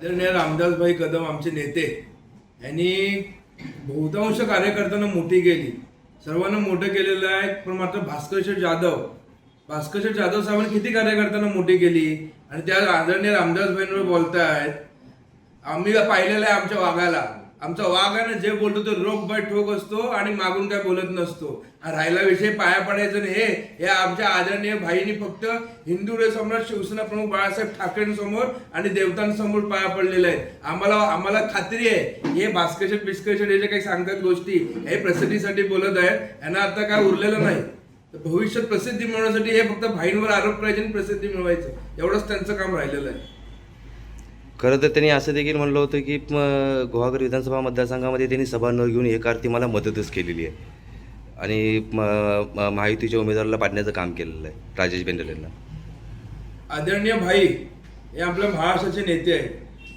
आदरणीय रामदासभाई कदम आमचे नेते यांनी बहुतांश कार्यकर्त्यांना मोठी केली. सर्वांना मोठं केलेलं आहे पण मात्र भास्करशेठ जाधव भास्करशेठ जाधव साहेबांनी किती कार्यकर्त्यांना मोठी केली? आणि त्या आदरणीय रामदासभाईंवर बोलतायत आम्ही पाहिलेलं आहे आमच्या वागायला आमचा वाघ आहे ना जे बोलतो तो रोख बाय ठोक असतो आणि मागून काय बोलत नसतो. राहिला विषय पाया पडायचं नाही हे हे आमच्या आदरणीय भाईनी फक्त हिंदू सम्राट शिवसेना प्रमुख बाळासाहेब ठाकरेंसमोर आणि देवतांसमोर पाया पडलेले आहेत. आम्हाला आम्हाला खात्री आहे हे भास्करशेट बिस्करशेट हे जे काही सांगतात गोष्टी हे प्रसिद्धीसाठी बोलत आहेत. यांना आता काय उरलेलं नाही. तर भविष्यात प्रसिद्धी मिळवण्यासाठी हे फक्त भाईंवर आरोप करायचे आणि प्रसिद्धी मिळवायचं. एवढंच त्यांचं काम राहिलेलं आहे. खरं तर त्यांनी असं देखील म्हणलं होतं की म, गुहागर विधानसभा मतदारसंघामध्ये त्यांनी सभा न घेऊन एक अर्थी मला मदतच केलेली आहे. आणि म, महायुतीच्या उमेदवाराला पाडण्याचं काम केलेलं आहे राजेश बेंडल यांना आदरणीय भाई हे आपल्या महाराष्ट्राचे नेते आहेत.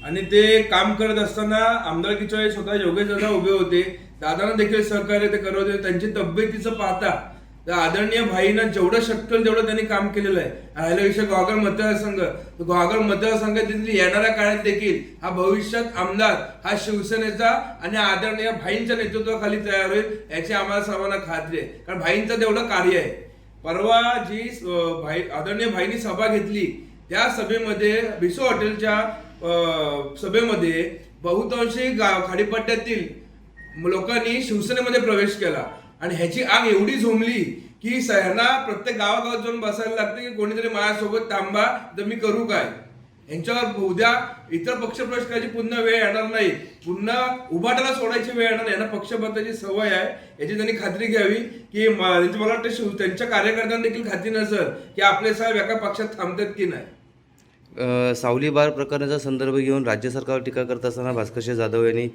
आणि ते काम करत असताना आमदारकीच्या स्वतः योगेश दादा उभे होते. दादांना देखील सहकार्य ते करत होते. त्यांची तब्येतीचं पाहता तर आदरणीय भाईनं जेवढं शक्य होईल तेवढं त्यांनी काम केलेलं आहे. राहिला विषय गोहागर मतदारसंघ. तर गोहागर मतदारसंघातील येणाऱ्या काळात देखील हा भविष्यात आमदार हा शिवसेनेचा आणि आदरणीय भाईंच्या नेतृत्वाखाली तयार होईल याची आम्हाला सर्वांना खात्री आहे. कारण भाईंचं तेवढं कार्य आहे. परवा जी भाई आदरणीय भाईंनी सभा घेतली त्या सभेमध्ये बिसो हॉटेलच्या सभेमध्ये बहुतांशी गाव खाडीपट्ट्यातील लोकांनी शिवसेनेमध्ये प्रवेश केला. आणि ह्याची आग एवढी झोमली की ह्यांना प्रत्येक गावागावात जाऊन बसायला लागते की कोणीतरी माझ्यासोबत थांबा तर मी करू काय? यांच्यावर उद्या इतर पक्षप्रवेश करायची पुन्हा वेळ येणार नाही. पुन्हा उभाटाला सोडायची वेळ येणार नाही. यांना पक्षपाताची सवय आहे. याची त्यांनी खात्री घ्यावी की मला वाटतं शिव त्यांच्या कार्यकर्त्यांना देखील खात्री नसेल की आपले साहेब एका पक्षात थांबतात की नाही. सावली बार प्रकरणाचा संदर्भ घेऊन राज्य सरकारवर टीका करत असताना भास्करशेठ जाधव यांनी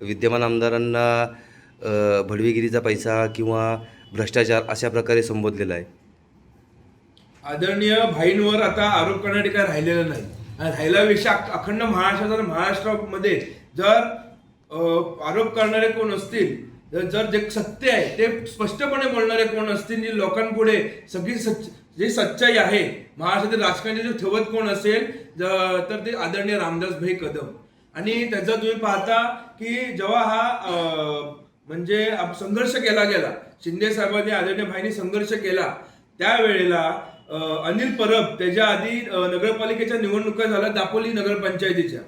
विद्यमान आमदारांना भडवीगिरीचा पैसा किंवा भ्रष्टाचार अशा प्रकारे संबोधलेला आहे. आदरणीय भाईंवर आता आरोप करण्यासाठी काय राहिलेलं नाही. आणि राहिला विषय अखंड महाराष्ट्रात महाराष्ट्रामध्ये जर आरोप करणारे कोण असतील जर जे सत्य आहे ते स्पष्टपणे बोलणारे कोण असतील जी लोकांपुढे सगळी सच जी सच्चाई आहे महाराष्ट्रातील राजकारणी जे ठेवत कोण असेल तर ते आदरणीय रामदास भाई कदम. आणि त्याचं तुम्ही पाहता की जेव्हा हा म्हणजे संघर्ष केला गेला. शिंदे साहेबांनी आदरणीय भाईंनी संघर्ष केला. त्यावेळेला अनिल परब त्याच्या आधी नगरपालिकेच्या निवडणुका झाल्या दापोली नगरपंचायतीच्या.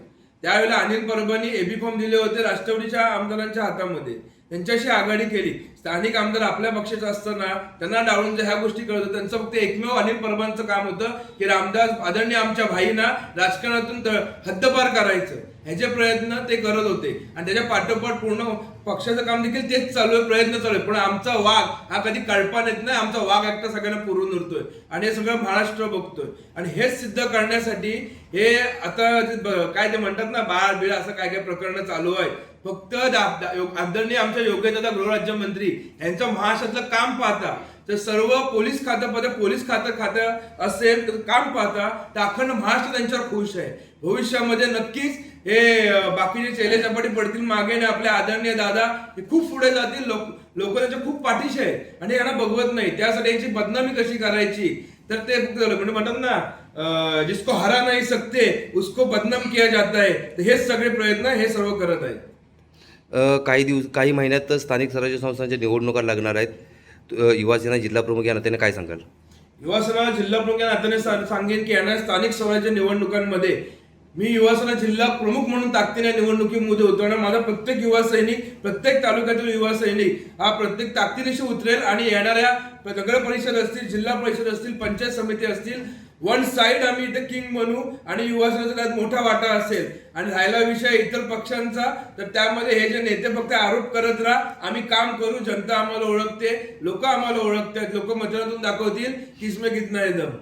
त्यावेळेला अनिल परबांनी एबी फॉर्म दिले होते राष्ट्रवादीच्या आमदारांच्या हातामध्ये. त्यांच्याशी आघाडी केली. स्थानिक आमदार आपल्या पक्षाचा असताना त्यांना डावळून जर ह्या गोष्टी कळत त्यांचं फक्त एकमेव अनिल परबांचं काम होतं की रामदास आदरणीय आमच्या भाईना राजकारणातून हद्दपार करायचं. ह्याचे प्रयत्न ते करत होते. आणि त्याच्या पाठोपाठ पूर्ण पक्षाचं काम देखील तेच चालू आहे प्रयत्न चालू आहे. पण आमचा वाघ हा कधी कळपा येत नाही. आमचा वाघ एकटा सगळ्यांना पुरून उरतोय आणि हे सगळं महाराष्ट्र बघतोय. आणि हेच सिद्ध करण्यासाठी हे आता काय ते म्हणतात ना बाळ बिळ असं काय काय प्रकरण चालू आहे फक्त आदरणीय आमच्या योग्यता गृहराज्यमंत्री यांचं महाराष्ट्रातलं काम पाहता तर सर्व पोलीस खात्यामध्ये पोलीस खातं खातं असेल तर काम पाहता तर अखंड महाराष्ट्र त्यांच्यावर खुश आहे. भविष्यामध्ये नक्कीच हे बाकीचे चेले चपाटी पडतील मागे आणि आपले आदरणीय दादा हे खूप पुढे जातील. लोक लोक त्यांच्या खूप पाठीशी आहे आणि यांना बघवत नाही. त्यासाठी यांची बदनामी कशी करायची? तर ते म्हणजे म्हणतात ना जिसको हरा नाही सकते उसको बदनाम किया जाता है. तर हेच सगळे प्रयत्न हे सर्व करत आहेत. काही दिवस काही महिन्यात स्थानिक स्वराज्य संस्थांच्या निवडणुका लागणार आहेत. युवासेना जिल्हा प्रमुख या नात्याने काय सांगाल? युवासेना जिल्हा प्रमुख या नात्याने सांगेन की येणाऱ्या स्थानिक स्वराज्य निवडणुकांमध्ये मी युवासेना जिल्हा प्रमुख म्हणून ताकदीने निवडणुकीमध्ये होतो आणि माझा प्रत्येक युवा सैनिक प्रत्येक तालुक्यातील युवा सैनिक हा प्रत्येक ताकदीनेशी उतरेल आणि येणाऱ्या नगर परिषद असतील जिल्हा परिषद असतील पंचायत समिती असतील वन साईड आम्ही इथे किंग बनू आणि युवासेनेचा त्यात मोठा वाटा असेल. आणि राहिला विषय इतर पक्षांचा तर त्यामध्ये हे जे नेते फक्त आरोप करत राहा. आम्ही काम करू जनता आम्हाला ओळखते लोक आम्हाला ओळखतात लोक मतदानातून दाखवतील किसमे कितना एकदम